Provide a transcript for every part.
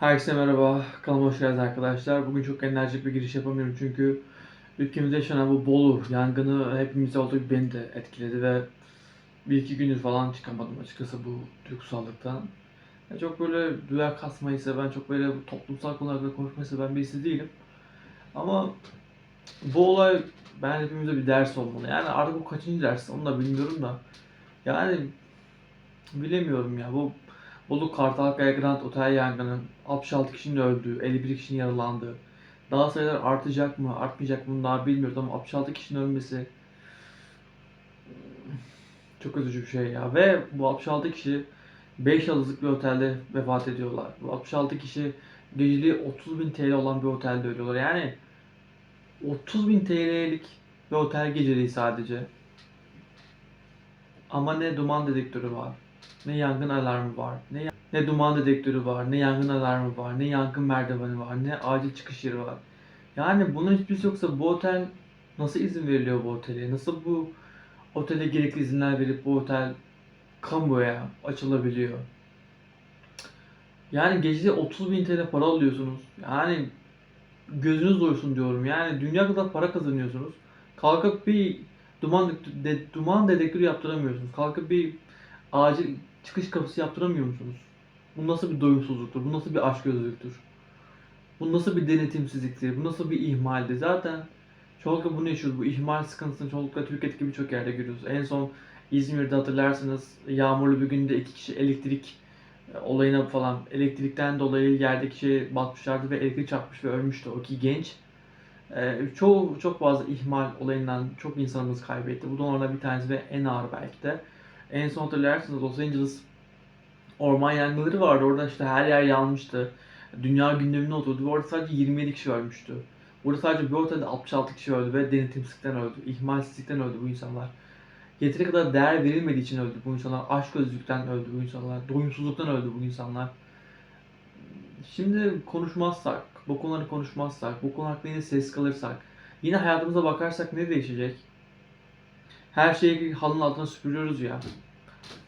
Herkese merhaba, kanalıma hoş geldiniz arkadaşlar. Bugün çok enerjik bir giriş yapamıyorum çünkü ülkemizde yaşanan bu Bolu yangını hepimizi olduğu gibi beni de etkiledi ve bir iki gündür falan çıkamadım açıkçası bu duygusallıktan. Ya çok böyle duyar kasmayı seven, çok böyle toplumsal konularda konuşmayı seven birisi değilim. Ama bu olay ben hepimize bir ders olmalı. Yani artık bu kaçıncı ders onu da bilmiyorum da. Yani bilemiyorum ya bu Bolu Kartalkaya Grand Otel yangını 66 kişinin öldüğü, 51 kişinin yaralandığı. Daha sayılar artacak mı, artmayacak mı daha bilmiyoruz ama 66 kişinin ölmesi çok üzücü bir şey ya. Ve bu 66 kişi 5 yıldızlık bir otelde vefat ediyorlar. Bu 66 kişi geceliği 30 bin TL olan bir otelde ölüyorlar. Yani 30 bin TL'lik bir otel geceliği sadece. Ama ne duman dedektörü var, ne yangın alarmı var, ne ne duman dedektörü var, ne yangın alarmı var, ne yangın merdiveni var, ne acil çıkış yeri var. Yani bunun hiçbirisi yoksa bu otel nasıl izin veriliyor bu otele? Nasıl bu otele gerekli izinler verip bu otel kamuya açılabiliyor? Yani gecede 30 bin TL para alıyorsunuz. Yani gözünüz doysun diyorum. Yani dünya kadar para kazanıyorsunuz. Kalkıp bir duman de, duman dedektörü yaptıramıyorsunuz. Kalkıp bir acil çıkış kapısı yaptıramıyor musunuz? Bu nasıl bir doyumsuzluktur? Bu nasıl bir açgözlülüktür? Bu nasıl bir denetimsizliktir? Bu nasıl bir ihmaldir? Zaten çoğunlukla bunu yaşıyoruz. Bu ihmal sıkıntısını çoğunlukla Türkiye'deki birçok yerde görüyoruz. En son İzmir'de hatırlarsınız yağmurlu bir günde iki kişi elektrik e, olayına falan elektrikten dolayı yerdeki şey batmışlardı ve elektrik çarpmış ve ölmüştü o iki genç. Ee, çoğu çok fazla ihmal olayından çok insanımız kaybetti. Bu da onlardan bir tanesi ve en ağır belki de. En son hatırlarsınız Los Angeles orman yangınları vardı. Orada işte her yer yanmıştı. Dünya gündemine oturdu ve orada sadece 27 kişi ölmüştü. Burada sadece bir otelde 66 kişi öldü ve denetimsizlikten öldü. ihmalsizlikten öldü bu insanlar. Yeteri kadar değer verilmediği için öldü bu insanlar. Aşkgözlülükten öldü bu insanlar. Doyumsuzluktan öldü bu insanlar. Şimdi konuşmazsak, bu konuları konuşmazsak, bu konu hakkında yine ses kalırsak, yine hayatımıza bakarsak ne değişecek? Her şeyi halının altına süpürüyoruz ya.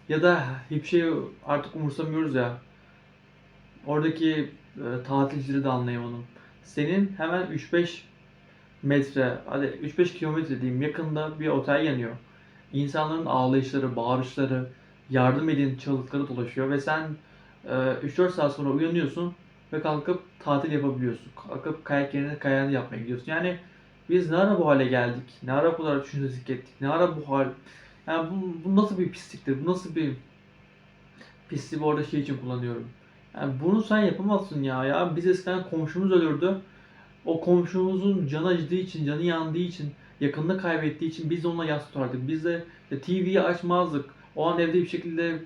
Ya da hiçbir şeyi artık umursamıyoruz ya. Oradaki e, tatilcileri de anlayamadım. Senin hemen 3-5 metre, hadi 3-5 kilometre diyeyim yakında bir otel yanıyor. İnsanların ağlayışları, bağırışları, yardım edin çığlıkları dolaşıyor ve sen e, 3-4 saat sonra uyanıyorsun ve kalkıp tatil yapabiliyorsun. Kalkıp kayak yerine kayağını yapmaya gidiyorsun. Yani biz ne ara bu hale geldik? Ne ara bu kadar düşüncesizlik ettik? Ne ara bu hal? Yani bu, bu nasıl bir pisliktir? Bu nasıl bir pisliği bu arada şey için kullanıyorum. Yani bunu sen yapamazsın ya. Ya biz eskiden komşumuz ölürdü. O komşumuzun canı acıdığı için, canı yandığı için, yakınını kaybettiği için biz de onunla yas tutardık. Biz de TV'yi açmazdık. O an evde bir şekilde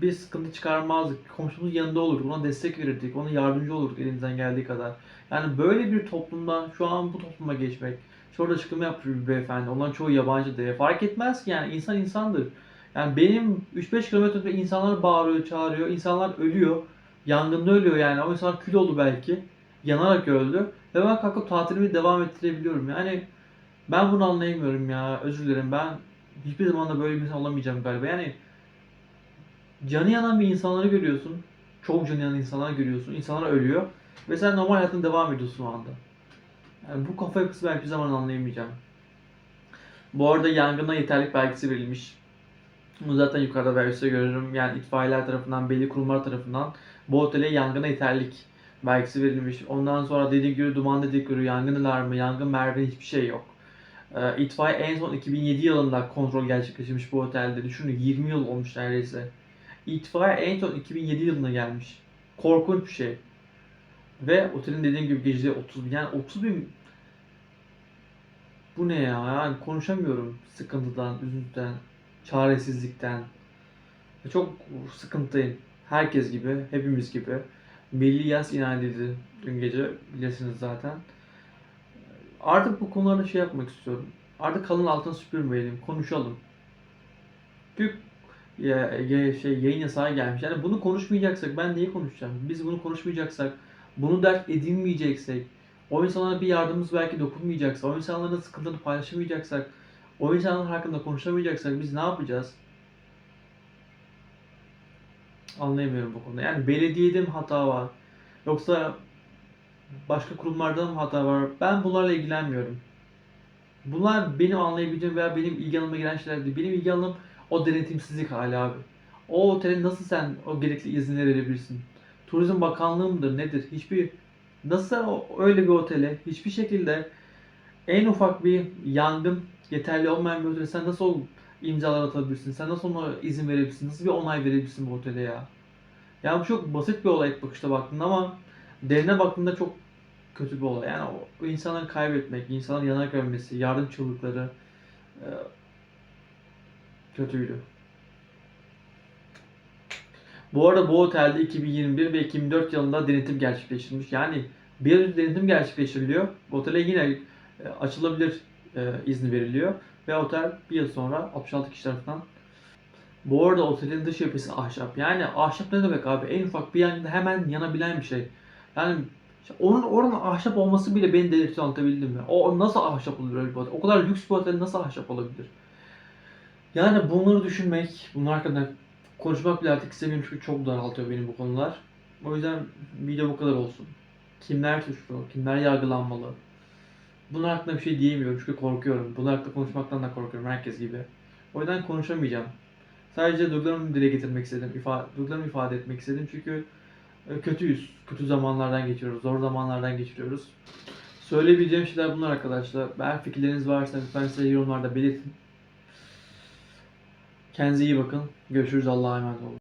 bir sıkıntı çıkarmazdık. Komşumuz yanında olurdu. Ona destek verirdik. Ona yardımcı olurduk elimizden geldiği kadar. Yani böyle bir toplumdan şu an bu topluma geçmek. Şurada açıklama yapıyor bir beyefendi. Onların çoğu yabancı diye. Fark etmez ki yani insan insandır. Yani benim 3-5 kilometre insanlar bağırıyor, çağırıyor. İnsanlar ölüyor. Yangında ölüyor yani. O insanlar kül oldu belki. Yanarak öldü. Ve ben kalkıp tatilimi devam ettirebiliyorum. Yani ben bunu anlayamıyorum ya. Özür dilerim. Ben hiçbir zaman da böyle bir insan olamayacağım galiba. Yani canı yanan bir insanları görüyorsun. Çok canı yanan insanlar görüyorsun. İnsanlar ölüyor. Ve sen normal hayatına devam ediyorsun o anda. Yani bu kafa yapısı hiçbir zaman anlayamayacağım. Bu arada yangına yeterlik belgesi verilmiş. Bunu zaten yukarıda versiyon görürüm. Yani itfaiyeler tarafından, belli kurumlar tarafından bu otele yangına yeterlik belgesi verilmiş. Ondan sonra dediği gibi duman dedektörü, yangın alarmı, yangın merdiveni hiçbir şey yok. Ee, itfaiye en son 2007 yılında kontrol gerçekleştirmiş bu otelde. Düşünün 20 yıl olmuş neredeyse. İtfaiye en son 2007 yılında gelmiş. Korkunç bir şey. Ve otelin dediğim gibi gece 30 bin. Yani 30 bin bu ne ya? Yani konuşamıyorum sıkıntıdan, üzüntüden, çaresizlikten. Çok sıkıntıyım. Herkes gibi, hepimiz gibi. Milli yas ilan edildi dün gece bilirsiniz zaten. Artık bu konularda şey yapmak istiyorum. Artık kalın altına süpürmeyelim, konuşalım. Çünkü ya, ya- şey yayın yasağı gelmiş. Yani bunu konuşmayacaksak ben neyi konuşacağım? Biz bunu konuşmayacaksak, bunu dert edinmeyeceksek, o insanlara bir yardımımız belki dokunmayacaksa, o insanların sıkıntılarını paylaşamayacaksak, o insanlar hakkında konuşamayacaksak biz ne yapacağız? Anlayamıyorum bu konuda. Yani belediyede mi hata var? Yoksa başka kurumlarda mı hata var? Ben bunlarla ilgilenmiyorum. Bunlar benim anlayabileceğim veya benim ilgi alanıma giren şeyler değil. Benim ilgi alanım o denetimsizlik hali abi. O otele nasıl sen o gerekli izinleri verebilirsin? Turizm Bakanlığı mıdır nedir? Hiçbir nasıl sen öyle bir otele hiçbir şekilde en ufak bir yangın yeterli olmayan bir otele sen nasıl imzalar atabilirsin? Sen nasıl ona izin verebilirsin? Nasıl bir onay verebilirsin bu otele ya? Ya bu çok basit bir olay bakışta baktığında ama derine baktığında çok kötü bir olay. Yani o, insanları kaybetmek, insanların yanak ölmesi, yardım çığlıkları kötüydü. Bu arada bu otelde 2021 ve 2024 yılında denetim gerçekleştirilmiş. Yani bir denetim gerçekleştiriliyor. Otele yine e, açılabilir e, izni veriliyor. Ve otel bir yıl sonra 66 kişi tarafından bu arada otelin dış yapısı ahşap. Yani ahşap ne demek abi? En ufak bir yangında hemen yanabilen bir şey. Yani onun oranın ahşap olması bile beni delirtiyor anlatabildim mi? O nasıl ahşap olur öyle bir otel? O kadar lüks bir otel nasıl ahşap olabilir? Yani bunları düşünmek, bunlar hakkında konuşmak bile artık istemiyorum çünkü çok daraltıyor beni bu konular. O yüzden video bu kadar olsun. Kimler suçlu, kimler yargılanmalı? Bunlar hakkında bir şey diyemiyorum çünkü korkuyorum. Bunlar hakkında konuşmaktan da korkuyorum herkes gibi. O yüzden konuşamayacağım. Sadece duygularımı dile getirmek istedim, ifade, duygularımı ifade etmek istedim çünkü e, kötüyüz. Kötü zamanlardan geçiyoruz, zor zamanlardan geçiriyoruz. Söyleyebileceğim şeyler bunlar arkadaşlar. Eğer fikirleriniz varsa lütfen size yorumlarda belirtin. Kendinize iyi bakın. Görüşürüz. Allah'a emanet olun.